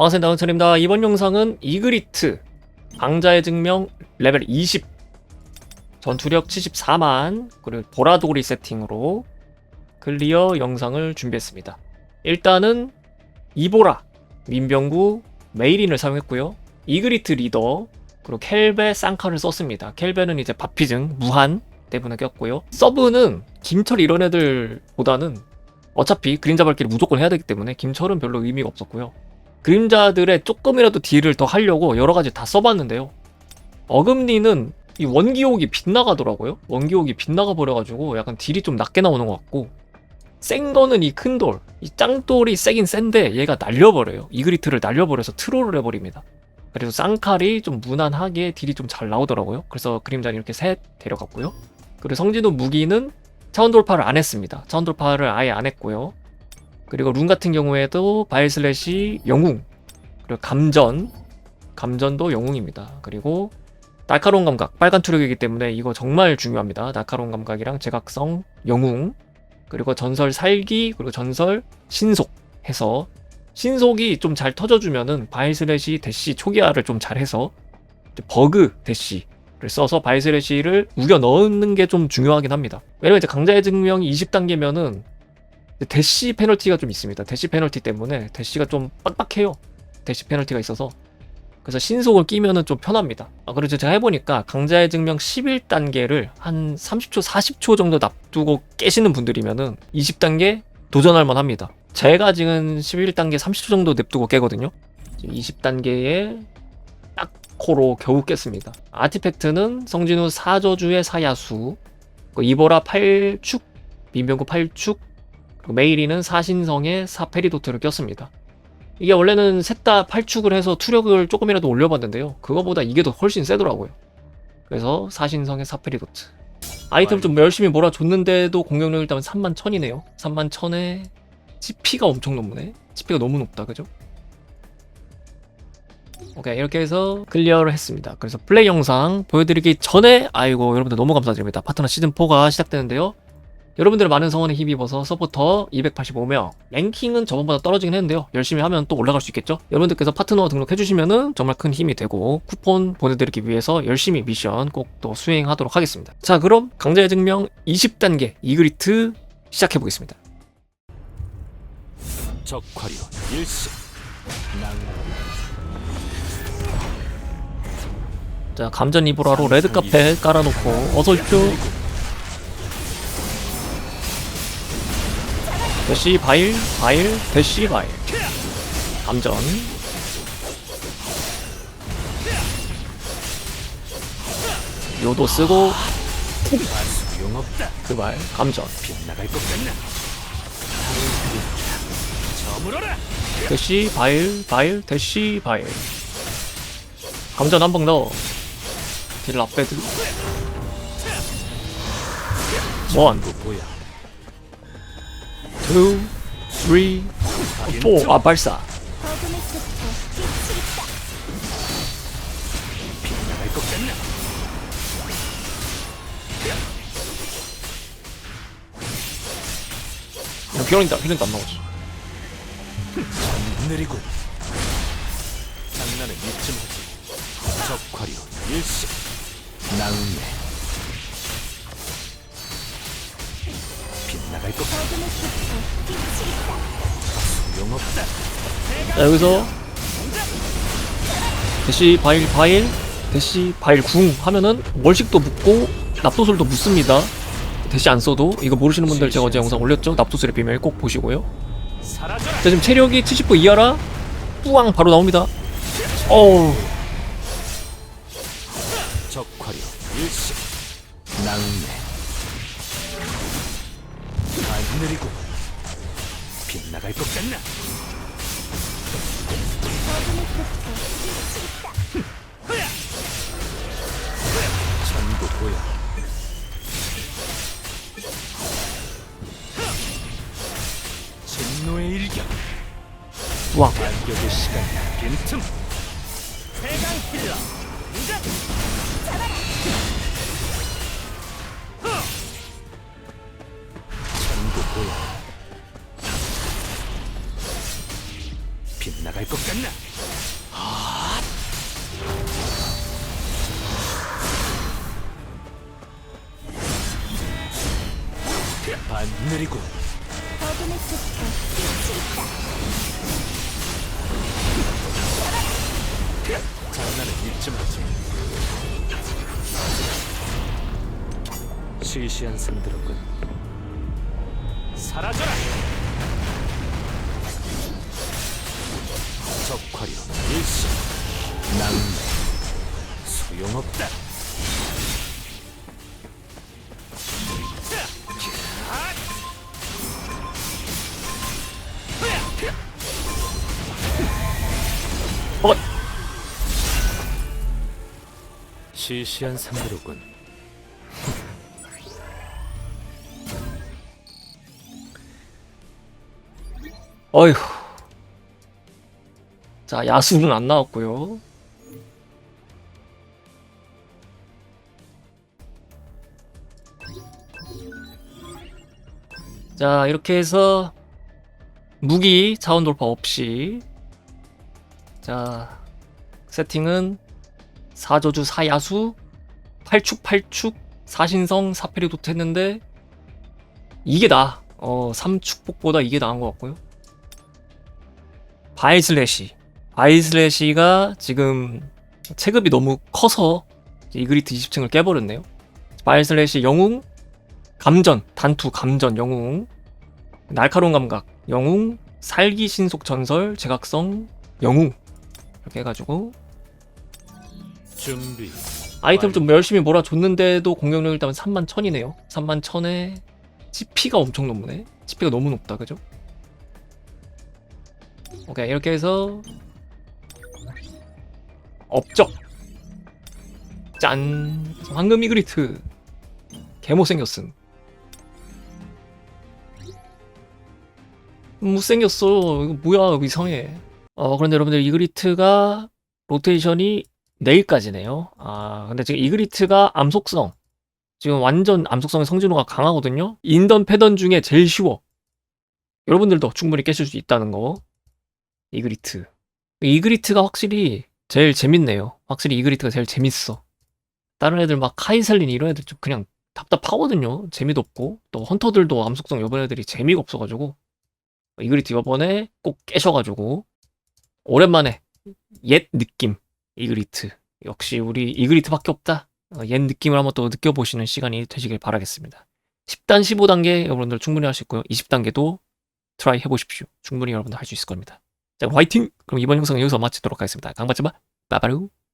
반갑습니다. 원천입니다. 이번 영상은 이그리트 강자의 증명 레벨 20 전투력 74만 그리고 보라도리 세팅으로 클리어 영상을 준비했습니다. 일단은 이보라, 민병구, 메이린을 사용했고요. 이그리트 리더 그리고 켈베 쌍카를 썼습니다. 켈베는 이제 바피증 무한 때문에 꼈고요. 서브는 김철 이런 애들보다는 어차피 그림자 밟기를 무조건 해야 되기 때문에 김철은 별로 의미가 없었고요. 그림자들의 조금이라도 딜을 더 하려고 여러 가지 다 써봤는데요. 어금니는 이 원기옥이 빗나가더라고요. 원기옥이 빗나가 버려가지고 약간 딜이 좀 낮게 나오는 것 같고 센 거는 이 큰 돌, 이 짱돌이 세긴 센데 얘가 날려버려요. 이그리트를 날려버려서 트롤을 해버립니다. 그래서 쌍칼이 좀 무난하게 딜이 좀 잘 나오더라고요. 그래서 그림자는 이렇게 셋 데려갔고요. 그리고 성진우 무기는 차원 돌파를 안 했습니다. 차원 돌파를 아예 안 했고요. 그리고 룬 같은 경우에도 바일슬래시 영웅 그리고 감전 감전도 영웅입니다. 그리고 날카로운 감각 빨간 투력이기 때문에 이거 정말 중요합니다. 날카로운 감각이랑 제각성 영웅 그리고 전설 살기 그리고 전설 신속 해서 신속이 좀 잘 터져주면은 바이슬래시 대시 초기화를 좀 잘해서 버그 대시를 써서 바이슬래시를 우겨 넣는 게 좀 중요하긴 합니다. 왜냐면 이제 강자의 증명이 20단계면은 대시 페널티가 좀 있습니다. 대시 페널티 때문에 대시가 좀 빡빡해요. 대시 페널티가 있어서 그래서 신속을 끼면은 좀 편합니다. 아, 그리고 제가 해보니까 강자의 증명 11단계를 한 30초, 40초 정도 놔두고 깨시는 분들이면은 20단계 도전할 만합니다. 제가 지금 11단계 30초 정도 냅두고 깨거든요. 20단계에 딱 코로 겨우 깼습니다. 아티팩트는 성진우 사저주의 사야수, 그 이보라 8축, 민병구 8축, 그리고 메이리는 사신성의 사페리도트를 꼈습니다. 이게 원래는 셋다 8축을 해서 투력을 조금이라도 올려봤는데요. 그거보다 이게 더 훨씬 세더라고요. 그래서 사신성의 사페리도트. 아이템 좀 열심히 몰아줬는데도 공격력 일단 3만 1000이네요. 3만 1000에 CP가 엄청 높네. CP가 너무 높다. 그죠? 오케이 이렇게 해서 클리어를 했습니다. 그래서 플레이 영상 보여드리기 전에 아이고 여러분들 너무 감사드립니다. 파트너 시즌4가 시작되는데요. 여러분들의 많은 성원에 힘입어서 서포터 285명 랭킹은 저번보다 떨어지긴 했는데요. 열심히 하면 또 올라갈 수 있겠죠? 여러분들께서 파트너 등록해주시면은 정말 큰 힘이 되고 쿠폰 보내드리기 위해서 열심히 미션 꼭 또 수행하도록 하겠습니다. 자 그럼 강자의 증명 20단계 이그리트 시작해보겠습니다. 적화리로 일시 자 감전 이보라로 레드카페 깔아놓고 어서오십시오 대시 바일 바일 대시 바일. 감전. 요도 쓰고. 그말 감전. 대시 바일 바일 대시 바일. 감전 한 방 넣어 딜 랍배드 원. 그 뭐야 two, three, four. 아 발사. 야, 비어린다. 휘린도 안 나오지. 느리군 장난은 이쯤 하지 적화리로 일시 나은네 빗나갈 것 같나 소용없다 자 여기서 대시 바일 바일 대시 바일 궁 하면은 월식도 묻고 납도술도 묻습니다. 대시 안 써도 이거 모르시는 분들 제가 어제 영상 올렸죠? 납도술의 비밀 꼭 보시고요. 자 지금 체력이 70% 이하라 뿌앙 바로 나옵니다. 어우 일시 나은네 안 느리고 빗나갈 것 같나? 전부 보여. 진노의 일격. 뿌앙 반격의 시간. 빈틈. 세강 킬러. 등장 전부 반 느리고 어둠의 숲에 있다. 장난은 잊지 마지. 시시한 상대로군. 사라져라. 적화려 일시 낭만 소용없다. 시시한 상대로군. 어휴. 자, 야수는 안 나왔고요. 자, 이렇게 해서 무기 자원 돌파 없이 자, 세팅은 4저주 4야수 8축 8축 4신성 4페리 도트 했는데 이게 나. 어, 3축복보다 이게 나은 것 같고요. 바이슬래시. 바이슬래시가 지금 체급이 너무 커서 이그리트 20층을 깨버렸네요. 바이슬래시 영웅, 감전, 단투, 감전, 영웅, 날카로운 감각, 영웅, 살기 신속 전설, 제각성, 영웅. 이렇게 해가지고 준비. 아이템 좀 열심히 몰아줬는데도 공격력 일단 3만 1000이네요. 3만 1000에 CP가 엄청 높네. CP가 너무 높다, 그죠? 오케이, 이렇게 해서 업적 짠 황금 이그리트 개못생겼음 못생겼어 이거 뭐야 이거 이상해 어 그런데 여러분들 이그리트가 로테이션이 내일까지네요. 아, 근데 지금 이그리트가 암속성. 지금 완전 암속성의 성진호가 강하거든요. 인던 패던 중에 제일 쉬워. 여러분들도 충분히 깨실 수 있다는 거. 이그리트. 이그리트가 확실히 제일 재밌네요. 확실히 이그리트가 제일 재밌어. 다른 애들 막 카이셀린 이런 애들 좀 그냥 답답하거든요. 재미도 없고. 또 헌터들도 암속성 여번 애들이 재미가 없어가지고. 이그리트 이번에 꼭 깨셔가지고. 오랜만에 옛 느낌. 이그리트. 역시 우리 이그리트밖에 없다. 어, 옛 느낌을 한번 또 느껴보시는 시간이 되시길 바라겠습니다. 10단, 15단계 여러분들 충분히 할 수 있고요. 20단계도 트라이 해보십시오. 충분히 여러분들 할 수 있을 겁니다. 자, 화이팅! 그럼 이번 영상은 여기서 마치도록 하겠습니다. 강바츠바, 빠바루.